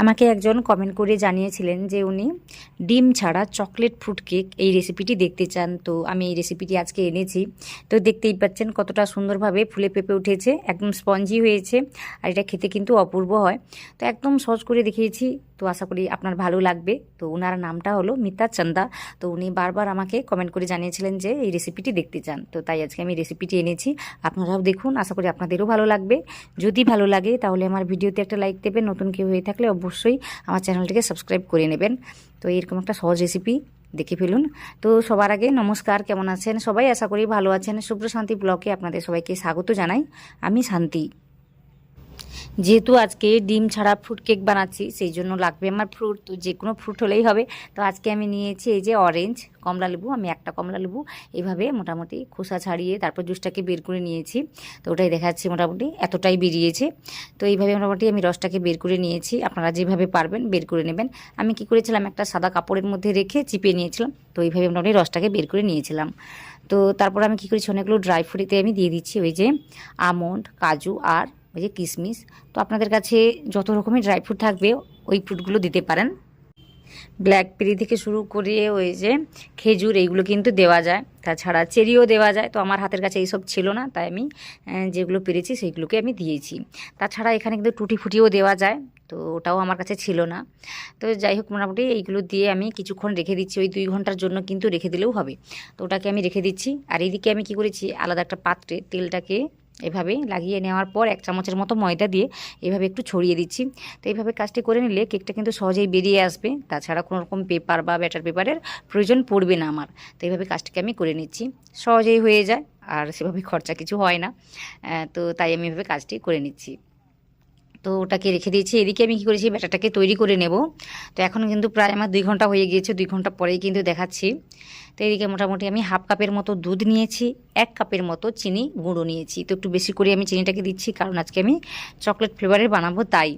আমাকে একজন কমেন্ট করে জানিয়েছিলেন যে উনি ডিম ছাড়া চকলেট ফ্রুট কেক এই রেসিপিটি দেখতে চান। তো আমি এই রেসিপিটি আজকে এনেছি। তো দেখতেই পাচ্ছেন কতটা সুন্দরভাবে ফুলে পেঁপে উঠেছে, একদম স্পঞ্জি হয়েছে আর এটা খেতে কিন্তু অপূর্ব হয়। তো একদম সহজ করে দেখিয়েছি। তো আশা করি আপনার ভালো লাগবে। তো ওনার নামটা হলো মিতা চন্দা। তো উনি বারবার আমাকে কমেন্ট করে জানিয়েছিলেন যে এই রেসিপিটি দেখতে চান। তো তাই আজকে আমি রেসিপিটি এনেছি। আপনারাও দেখুন, আশা করি আপনাদেরও ভালো লাগবে। যদি ভালো লাগে তাহলে আমার ভিডিওতে একটা লাইক দেবেন। নতুন কেউ হয়ে থাকলে অবশ্যই আমার চ্যানেলটিকে সাবস্ক্রাইব করে নেবেন। তো এরকম একটা সহজ রেসিপি দেখে ফেলুন। তো সবার আগে নমস্কার, কেমন আছেন? সবাই আশা করি ভালো আছেন। শুভ্র শান্তি ব্লকে আপনাদের সবাইকে স্বাগত জানাই। আমি শান্তি। যেহেতু আজকে ডিম ছাড়া ফ্রুট কেক বানাচ্ছি, সেই জন্য লাগবে আমার ফ্রুট তো যে কোনো ফ্রুট হলেই হবে। তো আজকে আমি নিয়েছি এই যে অরেঞ্জ কমলা লেবু, আমি একটা কমলা লেবু। এভাবে মোটামুটি খোসা ছাড়িয়ে তারপর জুসটাকে বের করে নিয়েছি। তো ওটাই দেখাচ্ছি মোটামুটি, এতটাই বেরিয়েছে। তো এইভাবে মোটামুটি আমি রসটাকে বের করে নিয়েছি। আপনারা যেভাবে পারবেন বের করে নেবেন। আমি কি করেছিলাম, একটা সাদা কাপড়ের মধ্যে রেখে চিপে নিয়েছিলাম। তো এইভাবে মোটামুটি রসটাকে বের করে নিয়েছিলাম। তো তারপর আমি কী করেছি, অনেকগুলো ড্রাই ফ্রুটিতে আমি দিয়ে দিচ্ছি ওই যে আমন্ড, কাজু আর ওই যে কিশমিশ তো আপনাদের কাছে যত রকমের ড্রাই ফ্রুট থাকবে, ওই ফ্রুটগুলো দিতে পারেন। ব্ল্যাকবেরি থেকে শুরু করে ওই যে খেজুর, এইগুলো কিন্তু দেওয়া যায়। তাছাড়া চেরিও দেওয়া যায়। তো আমার হাতের কাছে এইসব ছিল না, তাই আমি যেগুলো পেরেছি সেইগুলোকে আমি দিয়েছি। তাছাড়া এখানে কিন্তু টুটি ফুটিও দেওয়া যায়, তো ওটাও আমার কাছে ছিল না। তো যাই হোক, মোটামুটি এইগুলো দিয়ে আমি কিছুক্ষণ রেখে দিচ্ছি। ওই দুই ঘণ্টার জন্য কিন্তু রেখে দিলেও হবে। তো ওটাকে আমি রেখে দিচ্ছি। আর এইদিকে আমি কি করেছি, আলাদা একটা পাত্রে তেলটাকে এভাবে লাগিয়ে নেওয়ার পর এক চামচের মতো ময়দা দিয়ে এভাবে একটু ছড়িয়ে দিচ্ছি। তো এইভাবে কাজটি করে নিলে কেকটা কিন্তু সহজেই বেরিয়ে আসবে। তাছাড়া কোনো রকম পেপার বা ব্যাটার পেপারের প্রয়োজন পড়বে না আমার। তো এইভাবে কাজটিকে আমি করে নিচ্ছি। সহজেই হয়ে যায়, আর সেভাবে খরচা কিছু হয় না। তো তাই আমি এভাবে কাজটি করে নিচ্ছি। তো ওটাকে রেখে দিয়েছি। এদিকে আমি কী করেছি ব্যাটারটাকে তৈরি করে নেব। তো এখন কিন্তু প্রায় আমার দুই ঘণ্টা হয়ে গিয়েছে, দুই ঘণ্টা পরেই কিন্তু দেখাচ্ছি। তো এদিকে মোটামুটি আমি হাফ কাপের মতো দুধ নিয়েছি, এক কাপের মতো চিনি গুঁড়ো নিয়েছি। তো একটু বেশি করে আমি চিনিটাকে দিচ্ছি, কারণ আজকে আমি চকলেট ফ্লেভারের বানাবো তাই।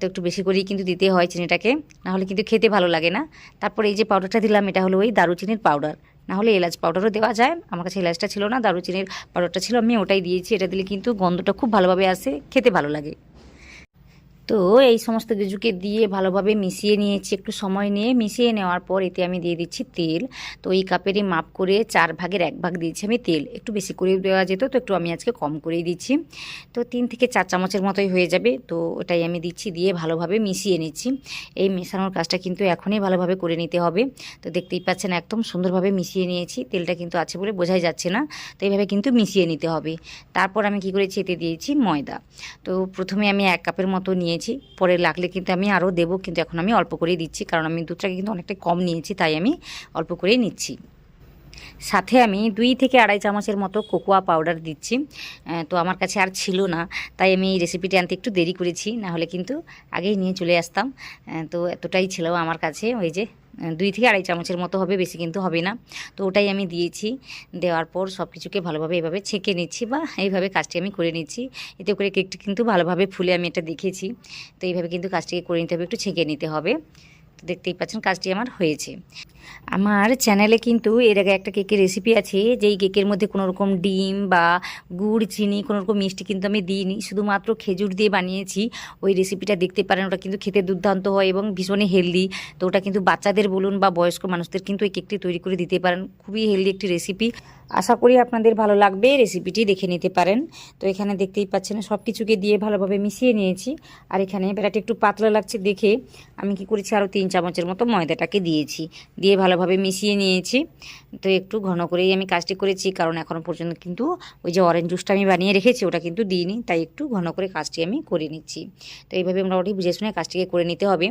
তো একটু বেশি করেই কিন্তু দিতে হয় চিনিটাকে, নাহলে কিন্তু খেতে ভালো লাগে না। তারপর এই যে পাউডারটা দিলাম, এটা হলো ওই দারুচিনির পাউডার না হলে এলাচ পাউডারও দেওয়া যায়, আমার কাছে এলাচটা ছিল না, দারুচিনির পাউডারটা ছিল, আমি ওটাই দিয়েছি। এটা দিলে কিন্তু গন্ধটা খুব ভালোভাবে আসে, খেতে ভালো লাগে। তো এই সমস্ত কিছুকে দিয়ে ভালোভাবে মিশিয়ে নিয়েছি, একটু সময় নিয়ে মিশিয়ে নেওয়ার পর এতে আমি দিয়ে দিচ্ছি তেল। তো এই কাপেরই মাপ করে চার ভাগের এক ভাগ দিয়েছি আমি তেল। একটু বেশি করে দেওয়া যেত, তো একটু আমি আজকে কম করেই দিচ্ছি। তো তিন থেকে চার চামচের মতোই হয়ে যাবে, তো ওটাই আমি দিচ্ছি, দিয়ে ভালোভাবে মিশিয়ে নিচ্ছি। এই মেশানোর কাজটা কিন্তু এখনই ভালোভাবে করে নিতে হবে। তো দেখতেই পাচ্ছেন একদম সুন্দরভাবে মিশিয়ে নিয়েছি, তেলটা কিন্তু আছে বলে বোঝাই যাচ্ছে না, তো এইভাবে কিন্তু মিশিয়ে নিতে হবে। তারপর আমি কি করেছি, এতে দিয়েছি ময়দা। তো প্রথমে আমি এক কাপের মতো নিয়েছি। পরে লাগলে কিন্তু আমি আরও দেবো, কিন্তু এখন আমি অল্প করেই দিচ্ছি, কারণ আমি দুধটাকে কিন্তু অনেকটা কম নিয়েছি, তাই আমি অল্প করেই নিচ্ছি। সাথে আমি দুই থেকে আড়াই চামচের মতো কোকোয়া পাউডার দিচ্ছি তো আমার কাছে আর ছিল না, তাই আমি এই রেসিপিটি আনতে একটু দেরি করেছি, না হলে কিন্তু আগেই নিয়ে চলে আসতাম তো এতটাই ছিল আমার কাছে, ওই যে দুই থেকে আড়াই চামচের মতো হবে, বেশি কিন্তু হবে না। তো ওটাই আমি দিয়েছি। দেওয়ার পর সব কিছুকে ভালোভাবে এভাবে ছেঁকে নিচ্ছি বা এইভাবে কাজটি আমি করে নিচ্ছি। এতে করে কেকটি কিন্তু ভালোভাবে ফুলে, আমি এটা দেখেছি। তো এইভাবে কিন্তু কাজটিকে করে নিতে হবে, একটু ছেঁকে নিতে হবে। তো দেখতেই পাচ্ছেন কাজটি আমার হয়েছে। আমার চ্যানেলে কিন্তু এর আগে একটা কেকের রেসিপি আছে, যেই কেকের মধ্যে কোনো রকম ডিম বা গুড়, চিনি কোনো রকম মিষ্টি কিন্তু আমি দিইনি। শুধুমাত্র খেজুর দিয়ে বানিয়েছি। ওই রেসিপিটা দেখতে পারেন, ওটা কিন্তু খেতে দুর্দান্ত হয় এবং ভীষণই হেলদি তো ওটা কিন্তু বাচ্চাদের বলুন বা বয়স্ক মানুষদের কিন্তু এই কেকটি তৈরি করে দিতে পারেন। খুবই হেলদি একটি রেসিপি আশা করি আপনাদের ভালো লাগবে রেসিপিটি দেখে নিতে পারেন। তো এখানে দেখতেই পাচ্ছেন সব কিছুকে দিয়ে ভালোভাবে মিশিয়ে নিয়েছি। আর এখানে বেড়াটি একটু পাতলা লাগছে দেখে আমি কি করেছি আরও তিন চামচের মতো ময়দাটাকে দিয়েছি। দিয়ে ভালোভাবে মিশিয়ে নিয়েছি। তো একটু ঘন করেই আমি কাজটি করেছি, কারণ এখনও পর্যন্ত কিন্তু ওই যে অরেঞ্জ জুসটা আমি বানিয়ে রেখেছি, ওটা কিন্তু দিইনি, তাই একটু ঘন করে কাজটি আমি করে নিচ্ছি। তো এইভাবে মোটামুটি বুঝে শুনে কাজটিকে করে নিতে হবে।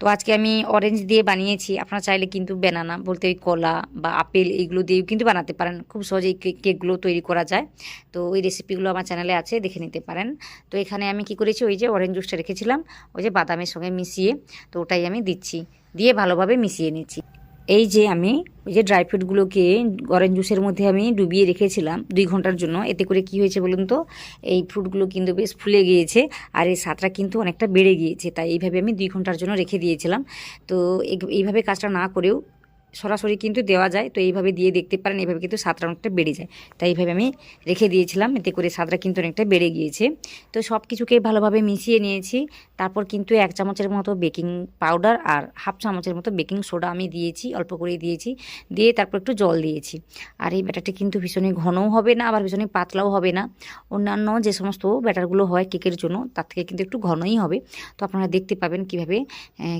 তো আজকে আমি অরেঞ্জ দিয়ে বানিয়েছি, আপনারা চাইলে কিন্তু বেনানা বলতে ওই কলা বা আপেল এইগুলো দিয়েও কিন্তু বানাতে পারেন। খুব সহজেই কেক কেকগুলো তৈরি করা যায়। তো ওই রেসিপিগুলো আমার চ্যানেলে আছে, দেখে নিতে পারেন। তো এখানে আমি কি করেছি, ওই যে অরেঞ্জ জুসটা রেখেছিলাম, ওই যে বাদামের সঙ্গে মিশিয়ে, তো ওটাই আমি দিচ্ছি, দিয়ে ভালোভাবে মিশিয়ে নিচ্ছি। এই যে আমি, ওই যে ড্রাই ফ্রুটগুলোকে অরেঞ্জ জুসের মধ্যে আমি ডুবিয়ে রেখেছিলাম দুই ঘণ্টার জন্য। এতে করে কি হয়েছে বলুন তো, এই ফ্রুটগুলো কিন্তু বেশ ফুলে গিয়েছে আর এই স্বাদটা কিন্তু অনেকটা বেড়ে গিয়েছে। তাই এইভাবে আমি দুই ঘণ্টার জন্য রেখে দিয়েছিলাম। তো এই- এইভাবে কাজটা না করেও সরাসরি কিন্তু দেওয়া যায়। তো এইভাবে দিয়ে দেখতে পারেন, এইভাবে কিন্তু স্বাদটা অনেকটা বেড়ে যায়। তাই এইভাবে আমি রেখে দিয়েছিলাম, এতে করে স্বাদটা কিন্তু অনেকটা বেড়ে গিয়েছে। তো সব কিছুকে ভালোভাবে মিশিয়ে নিয়েছি। তারপর কিন্তু এক চামচের মতো বেকিং পাউডার আর হাফ চামচের মতো বেকিং সোডা আমি দিয়েছি, অল্প করে দিয়েছি। দিয়ে তারপর একটু জল দিয়েছি। আর এই ব্যাটারটি কিন্তু ভীষণই ঘনও হবে না, আবার ভীষণই পাতলাও হবে না। অন্যান্য যে সমস্ত ব্যাটারগুলো হয় কেকের জন্য, তার থেকে কিন্তু একটু ঘনই হবে। তো আপনারা দেখতে পাবেন কীভাবে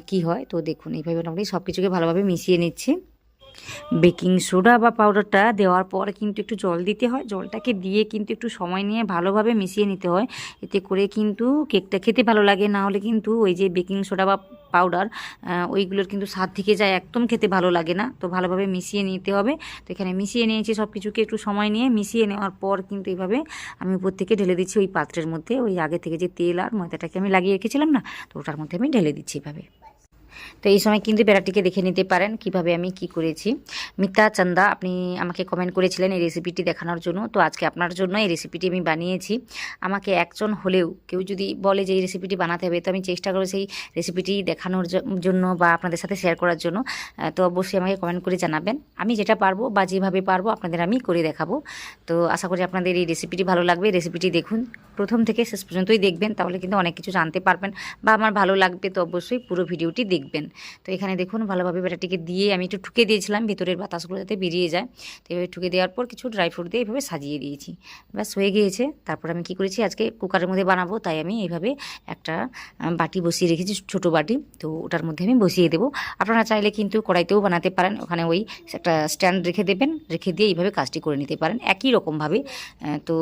কি হয়। তো দেখুন, এইভাবে মোটামুটি সব কিছুকে ভালোভাবে মিশিয়ে নিচ্ছি। বেকিং সোডা বা পাউডারটা দেওয়ার পর কিন্তু একটু জল দিতে হয়। জলটাকে দিয়ে কিন্তু একটু সময় নিয়ে ভালোভাবে মিশিয়ে নিতে হয়। এতে করে কিন্তু কেকটা খেতে ভালো লাগে। না হলে কিন্তু ওই যে বেকিং সোডা বা পাউডার ওইগুলোর কিন্তু স্বাদ থেকে যায় একদম খেতে ভালো লাগে না। তো ভালোভাবে মিশিয়ে নিতে হবে। তো এখানে মিশিয়ে নিয়েছি সব কিছুকে একটু সময় নিয়ে। মিশিয়ে নেওয়ার পর কিন্তু এইভাবে আমি উপর থেকে ঢেলে দিচ্ছি ওই পাত্রের মধ্যে। ওই আগে থেকে যে তেল আর ময়দাটাকে আমি লাগিয়ে রেখেছিলাম না, তো ওটার মধ্যে আমি ঢেলে দিচ্ছি এভাবে। তো এই সময় কিন্তু বেড়াটিকে দেখে নিতে পারেন কীভাবে আমি কি করেছি। মিতা, চন্দা, আপনি আমাকে কমেন্ট করেছিলেন এই রেসিপিটি দেখানোর জন্য। তো আজকে আপনার জন্য এই রেসিপিটি আমি বানিয়েছি। আমাকে একজন হলেও কেউ যদি বলে যে এই রেসিপিটি বানাতে হবে, তো আমি চেষ্টা করব সেই রেসিপিটি দেখানোর জন্য বা আপনাদের সাথে শেয়ার করার জন্য। তো অবশ্যই আমাকে কমেন্ট করে জানাবেন। আমি যেটা পারব বা যেভাবে পারব আপনাদের আমি করে দেখাবো। তো আশা করি আপনাদের এই রেসিপিটি ভালো লাগবে। রেসিপিটি দেখুন, প্রথম থেকে শেষ পর্যন্তই দেখবেন, তাহলে কিন্তু অনেক কিছু জানতে পারবেন বা আমার ভালো লাগবে, তো অবশ্যই পুরো ভিডিওটি দেখবেন। তো এখানে দেখুন ভালোভাবে ব্যাটারটিকে দিয়ে আমি একটু ঠুকে দিয়েছিলাম, ভিতরের বাতাসগুলো যাতে বেরিয়ে যায়। তো এইভাবে ঠুকে দেওয়ার পর কিছু ড্রাই ফ্রুট দিয়ে এইভাবে সাজিয়ে দিয়েছি। ব্যাস, হয়ে গিয়েছে। তারপর আমি কি করেছি, আজকে কুকারের মধ্যে বানাবো, তাই আমি এইভাবে একটা বাটি বসিয়ে রেখেছি, ছোট বাটি। তো ওটার মধ্যে আমি বসিয়ে দেবো। আপনারা চাইলে কিন্তু কড়াইতেও বানাতে পারেন। ওখানে ওই একটা স্ট্যান্ড রেখে দেবেন, রেখে দিয়ে এইভাবে কাজটি করে নিতে পারেন। একই রকমভাবে তো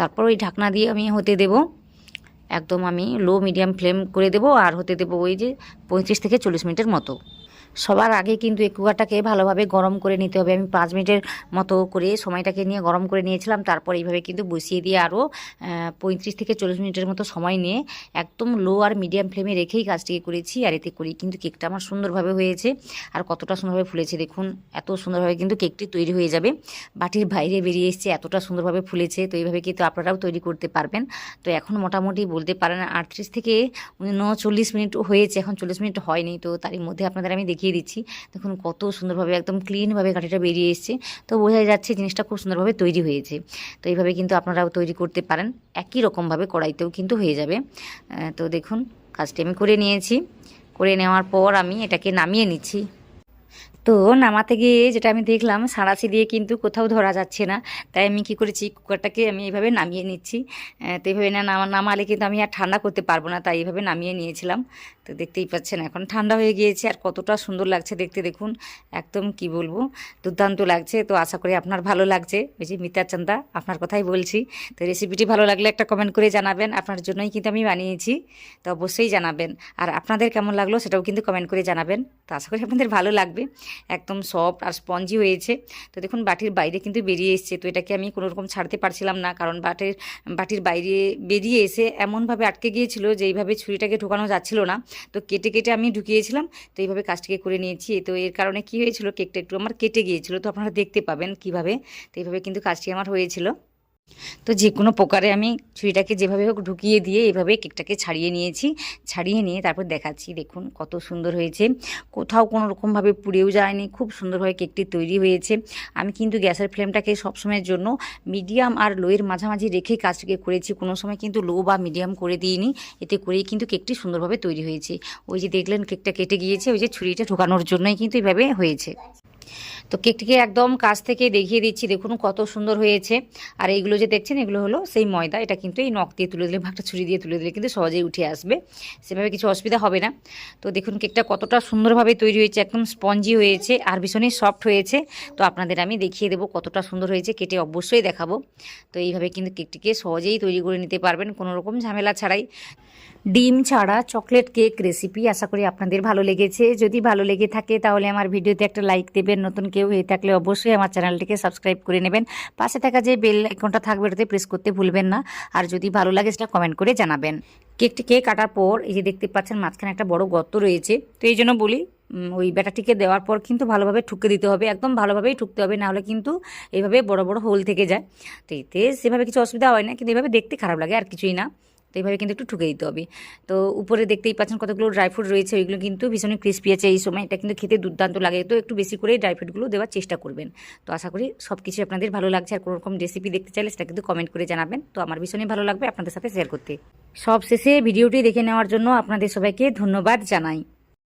তারপর ওই ঢাকনা দিয়ে আমি হতে দেবো। একদম আমি লো মিডিয়াম ফ্লেম করে দেব আর হতে দেব ওই যে পঁয়ত্রিশ থেকে চল্লিশ মিনিটের মতো। সবার আগে কিন্তু এই ভালোভাবে গরম করে নিতে হবে। আমি পাঁচ মিনিটের মতো করে সময়টাকে নিয়ে গরম করে নিয়েছিলাম। তারপর এইভাবে কিন্তু বসিয়ে দিয়ে আরও পঁয়ত্রিশ থেকে চল্লিশ মিনিটের মতো সময় নিয়ে একদম লো আর মিডিয়াম ফ্লেমে রেখেই কাজটিকে করেছি। আর এতে করেই কিন্তু কেকটা আমার সুন্দরভাবে হয়েছে। আর কতটা সুন্দরভাবে ফুলেছে দেখুন, এত সুন্দরভাবে কিন্তু কেকটি তৈরি হয়ে যাবে। বাটির বাইরে বেরিয়ে এসছে, এতটা সুন্দরভাবে ফুলেছে। তো এইভাবে কিন্তু আপনারাও তৈরি করতে পারবেন। তো এখন মোটামুটি বলতে পারেন আটত্রিশ থেকে উনচল্লিশ মিনিট হয়েছে, এখন চল্লিশ মিনিট হয়নি। তো তারই মধ্যে আপনাদের আমি দেখিয়ে দিচ্ছি। দেখুন কত সুন্দরভাবে একদম ক্লিনভাবে কাঠিটা বেরিয়ে এসছে। তো বোঝাই যাচ্ছে জিনিসটা খুব সুন্দরভাবে তৈরি হয়েছে। তো এইভাবে কিন্তু আপনারাও তৈরি করতে পারেন। একই রকমভাবে কড়াইতেও কিন্তু হয়ে যাবে। তো দেখুন কাজটি আমি করে নিয়েছি। করে নেওয়ার পর আমি এটাকে নামিয়ে নিচ্ছি। তো নামাতে গিয়ে যেটা আমি দেখলাম, সাঁড়াশি দিয়ে কিন্তু কোথাও ধরা যাচ্ছে না। তাই আমি কি করেছি, কুকারটাকে আমি এইভাবে নামিয়ে নিচ্ছি। তো এইভাবে না নামা- নামালে কিন্তু আমি আর ঠান্ডা করতে পারব না। তাই এইভাবে নামিয়ে নিয়েছিলাম। তো দেখতেই পাচ্ছেন এখন ঠান্ডা হয়ে গিয়েছে আর কতটা সুন্দর লাগছে দেখতে দেখুন। একদম কি বলব, দুর্দান্ত লাগছে। তো আশা করি আপনার ভালো লাগছে। ওই যে মিতা আপনার কথাই বলছি। তো রেসিপিটি ভালো লাগলে একটা কমেন্ট করে জানাবেন। আপনার জন্যই কিন্তু আমি বানিয়েছি। তো অবশ্যই জানাবেন। আর আপনাদের কেমন লাগল সেটাও কিন্তু কমেন্ট করে জানাবেন। তো আশা করি আপনাদের ভালো লাগবে। একদম সফট আর স্পঞ্জি হয়েছে। তো দেখুন, বাটির বাইরে কিন্তু বেরিয়ে এসছে। তো এটাকে আমি কোনো রকম ছাড়তে পারছিলাম না। কারণ বাটির বাটির বাইরে বেরিয়ে এসে এমনভাবে আটকে গিয়েছিল যে এইভাবে ছুরিটাকে ঢোকানো যাচ্ছিল না। তো কেটে কেটে আমি ঢুকিয়েছিলাম, তো এইভাবে কাজটিকে করে নিয়েছি। তো এর কারণে কি হয়েছিল, কেকটা একটু আমার কেটে গিয়েছিল, তো আপনারা দেখতে পাবেন কীভাবে। তো এইভাবে কিন্তু কাজটি আমার হয়েছিল। তো যে কোনো প্রকারে আমি ছুরিটাকে যেভাবে হোক ঢুকিয়ে দিয়ে এভাবে কেকটাকে ছাড়িয়ে নিয়েছি। ছাড়িয়ে নিয়ে তারপর দেখাচ্ছি, দেখুন কত সুন্দর হয়েছে। কোথাও কোনো রকমভাবে পুড়েও যায়নি, খুব সুন্দরভাবে কেকটি তৈরি হয়েছে। আমি কিন্তু গ্যাসের ফ্লেমটাকে সবসময়ের জন্য মিডিয়াম আর লোয়ের মাঝামাঝি রেখে কাজটিকে করেছি। কোনো সময় কিন্তু লো বা মিডিয়াম করে দিইনি, এতে করেই কিন্তু কেকটি সুন্দরভাবে তৈরি হয়েছে। ওই যে দেখলেন কেকটা কেটে গিয়েছে, ওই যে ছুরিটা ঢোকানোর জন্যই কিন্তু এভাবে হয়েছে। তো কেকটিকে একদম কাছ থেকে দেখিয়ে দিচ্ছি। দেখুন কত সুন্দর হয়েছে। আর এইগুলো যে দেখছেন, এগুলো হলো সেই ময়দা। এটা কিন্তু এই নখ দিয়ে তুলে দিলে একটা ছুরি দিয়ে তুলে দিলে কিন্তু সহজেই উঠে আসবে। সেভাবে কিছু অসুবিধা হবে না। তো দেখুন কেকটা কতটা সুন্দরভাবে তৈরি হয়েছে। একদম স্পঞ্জি হয়েছে আর ভীষণই সফট হয়েছে। তো আপনাদের আমি দেখিয়ে দেবো কতটা সুন্দর হয়েছে। কেটে অবশ্যই দেখাবো। তো এইভাবে কিন্তু কেকটিকে সহজেই তৈরি করে নিতে পারবেন কোনো রকম ঝামেলা ছাড়াই। ডিম ছাড়া চকলেট কেক রেসিপি আশা করি আপনাদের ভালো লেগেছে। যদি ভালো লেগে থাকে তাহলে আমার ভিডিওতে একটা লাইক দেবেন। নতুন কেউ হয়ে থাকলে অবশ্যই আমার চ্যানেলটিকে সাবস্ক্রাইব করে নেবেন। পাশে থাকা যে বেল আইকনটা থাকবে ওটাতে প্রেস করতে ভুলবেন না। আর যদি ভালো লাগে, সেটা কমেন্ট করে জানাবেন। কেকটিকে কাটার পর, এই যে দেখতে পাচ্ছেন, মাঝখানে একটা বড় গর্ত রয়েছে। তো এই জন্য বলি ওই ব্যাটাটিকে দেওয়ার পর কিন্তু ভালোভাবে ঠুকে দিতে হবে। একদম ভালোভাবেই ঠুকতে হবে, নাহলে কিন্তু এইভাবে বড় বড় হোল থেকে যায়। তো এতে সেভাবে কিছু অসুবিধা হয় না, কিন্তু এভাবে দেখতে খারাপ লাগে, আর কিছুই না। তো এইভাবে কিন্তু একটু ঠুকে দিতে হবে। তো উপরে দেখতেই পাচ্ছেন কতগুলো ড্রাই ফ্রুট রয়েছে, ওইগুলো কিন্তু ভীষণই ক্রিস্পি আছে এই সময়। এটা কিন্তু খেতে দুর্দান্ত লাগে, তো একটু বেশি করে ড্রাই ফ্রুটগুলো দেওয়ার চেষ্টা করবেন। তো আশা করি সব কিছু আপনাদের ভালো লাগছে। আর কোনো রকম রেসিপি দেখতে চাইলে সেটা কিন্তু কমেন্ট করে জানাবেন। তো আমার ভীষণই ভালো লাগবে আপনাদের সাথে শেয়ার করতে। সব শেষে ভিডিওটি দেখে নেওয়ার জন্য আপনাদের সবাইকে ধন্যবাদ জানাই।